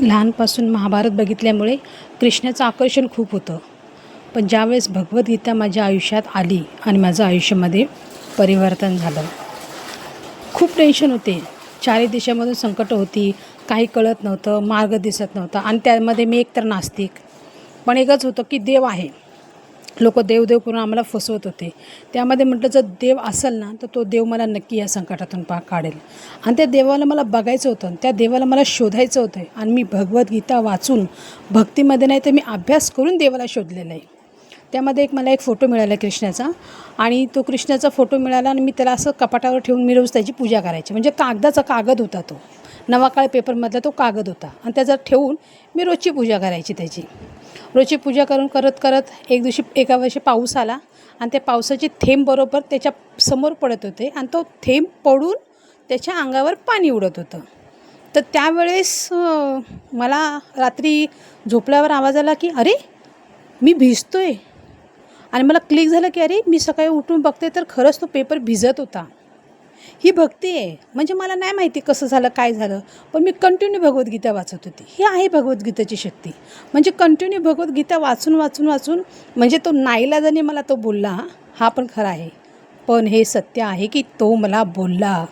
लहानपासून महाभारत बघितल्यामुळे कृष्णाचं आकर्षण खूप होतं. पण ज्यावेळेस भगवद्गीता माझ्या आयुष्यात आली आणि माझं आयुष्यामध्ये परिवर्तन झालं. खूप टेन्शन होते. चारही दिशामधून संकट होती. काही कळत नव्हतं. मार्ग दिसत नव्हता. आणि त्यामध्ये मी एकतर नास्तिक. पण एकच होतं की देव आहे. लोक देवदेव करून आम्हाला फसवत होते. त्यामध्ये म्हटलं जर देव असेल ना तर तो देव मला नक्की या संकटातून पा काढेल. आणि त्या देवाला मला बघायचं होतं त्या देवाला मला शोधायचं होतं. आणि मी भगवद्गीता वाचून भक्तीमध्ये नाही तर मी अभ्यास करून देवाला शोधलेला आहे. त्यामध्ये एक मला एक फोटो मिळाला कृष्णाचा. आणि तो कृष्णाचा फोटो मिळाला आणि मी त्याला असं कपाटावर ठेवून मी रोज त्याची पूजा करायची. म्हणजे कागदाचा कागद होता तो. नवाकाळ पेपरमधला तो कागद होता. आणि त्याचा ठेवून मी रोजची पूजा करायची त्याची. रोजची पूजा करून करत करत एक दिवशी एका वर्षी पाऊस आला आणि त्या पावसाचे थेंब बरोबर त्याच्यासमोर पडत होते आणि तो थेंब पडून त्याच्या अंगावर पाणी उडत होतं. तर त्यावेळेस मला रात्री झोपल्यावर आवाज आला की अरे मी भिजतो आहे आणि मला क्लिक झालं की अरे मी सकाळी उठून बघते तर खरंच तो पेपर भिजत होता. ही भक्ती आहे. म्हणजे मला नाही माहिती कसं झालं काय झालं पण मी कंटिन्यू भगवद्गीता वाचत होती. ही आहे भगवद्गीतेची शक्ती. म्हणजे कंटिन्यू भगवद्गीता वाचून वाचून वाचून म्हणजे तो नाईलाजाने मला तो बोलला हा पण खरा आहे. पण हे सत्य आहे की तो मला बोलला.